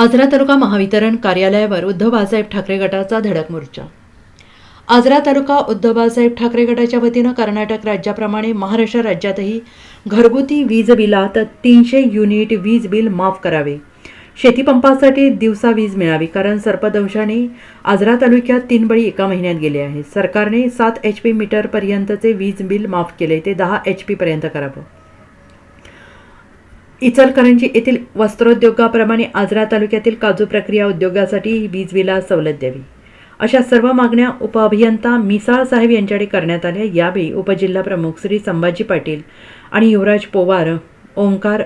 आजरा तालुका महावितरण कार्यालयावर उद्धव बाळासाहेब ठाकरे गटाचा धडक मोर्चा. आजरा तालुका उद्धव बाळासाहेब ठाकरे गटाच्या वतीनं कर्नाटक राज्याप्रमाणे महाराष्ट्र राज्यातही घरगुती वीज बिलात तीनशे युनिट वीज बिल माफ करावे. शेतीपंपासाठी दिवसा वीज मिळावी कारण सर्पदंशाने आजरा तालुक्यात तीन बळी एका महिन्यात गेले आहे. सरकारने सात एच पी मीटरपर्यंतचे वीज बिल माफ केले ते दहा एच पीपर्यंत करावं. इचलकरंजी येथील वस्त्रोद्योगाप्रमाणे आजरा तालुक्यातील काजू प्रक्रिया उद्योगासाठी वीज बिला सवलत द्यावी. अशा सर्व मागण्या उपअभियंता मिसाळ साहेब यांच्याकडे करण्यात आल्या. यावेळी उपजिल्हा प्रमुख श्री संभाजी पाटील आणि युवराज पोवार ओंकार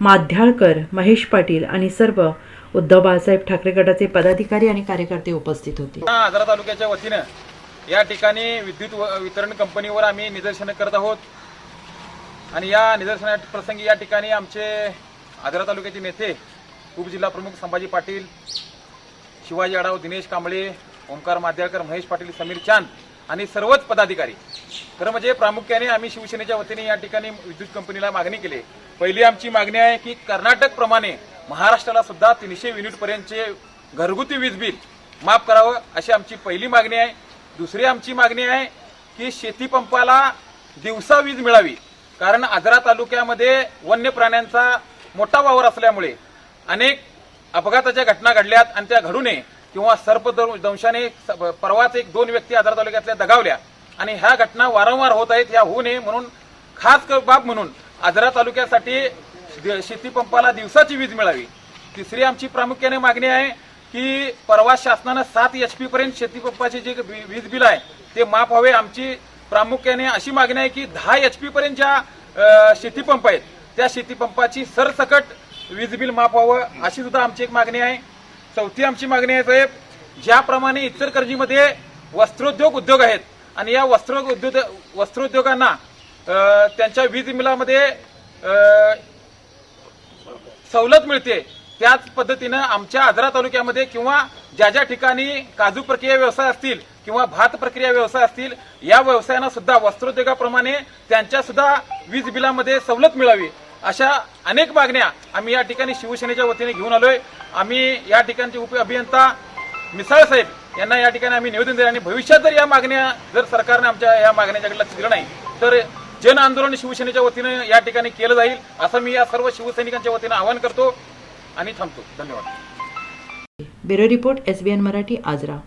माध्याळकर महेश पाटील आणि सर्व उद्धव बाळासाहेब ठाकरे गटाचे पदाधिकारी आणि कार्यकर्ते उपस्थित होते. आजरा तालुक्याच्या वतीनं या ठिकाणी विद्युत व- वितरण कंपनीवर आम्ही निदर्शनं करत आहोत. आणि या निदर्शना प्रसंगी या ठिकाणी आमचे आजरा तालुक्याचे नेते उपजिल्हा प्रमुख संभाजी पाटील शिवाजी आढाव दिनेश कांबळे ओंकार माध्यळकर महेश पाटील समीर चांद आणि सर्वच पदाधिकारी. खरं म्हणजे प्रामुख्याने आम्ही शिवसेनेच्या वतीने या ठिकाणी विद्युत कंपनीला मागणी केली. पहिली आमची मागणी आहे की कर्नाटकप्रमाणे महाराष्ट्राला सुद्धा तीनशे युनिटपर्यंतचे घरगुती वीज बिल माफ करावं अशी आमची पहिली मागणी आहे. दुसरी आमची मागणी आहे की शेतीपंपाला दिवसा वीज मिळावी. कारण आजरा तालुक्यामध्ये वन्य प्राण्यांचा मोठा वावर असल्यामुळे अनेक अपघाताच्या घटना घडल्यात आणि त्या घडू नये किंवा सर्प दंशाने स- परवाच एक दोन व्यक्ती आजरा तालुक्यातल्या दगावल्या आणि ह्या घटना वारंवार होत आहेत ह्या होऊ नये म्हणून खास क- बाब म्हणून आजरा तालुक्यासाठी शेतीपंपाला दिवसाची वीज मिळावी. तिसरी आमची प्रामुख्याने मागणी आहे की परवा शासनानं सात एच पी पर्यंत शेतीपंपाचे जे वी- वीज बिल आहे ते माफ व्हावे. आमची प्रामुख्याने अशी मागणी आहे की दहा एच पी पर्यंत ज्या शेतीपंप आहेत. त्या शेतीपंपाची सरसकट वीज बिल माफ व्हावं अशी सुद्धा आमची एक मागणी आहे. चौथी आमची मागणी आहे साहेब ज्याप्रमाणे इचलकरंजीमध्ये वस्त्रोद्योग उद्योग आहेत आणि या वस्त्र उद्योग वस्त्रोद्योगांना त्यांच्या वीज बिलामध्ये सवलत मिळते त्याच पद्धतीनं आमच्या आजरा तालुक्यामध्ये किंवा ज्या ज्या ठिकाणी काजू प्रक्रिया व्यवसाय असतील किंवा भात प्रक्रिया व्यवसाय असतील या व्यवसायांना सुद्धा वस्त्रोद्योगाप्रमाणे त्यांच्या सुद्धा वीज बिलामध्ये सवलत मिळावी. अशा अनेक मागण्या आम्ही या ठिकाणी शिवसेनेच्या वतीने घेऊन आलोय. आम्ही या ठिकाणचे उप अभियंता मिसाळ साहेब यांना या ठिकाणी आम्ही निवेदन दिले आणि भविष्यात जर या मागण्या जर सरकारने आमच्या या मागण्याच्याकडे लक्ष दिलं नाही तर जन आंदोलन शिवसेनेच्या वतीनं या ठिकाणी केलं जाईल असं मी या सर्व शिवसैनिकांच्या वतीनं आवाहन करतो आणि थांबतो. धन्यवाद. Bureau report S Marathi Ajara.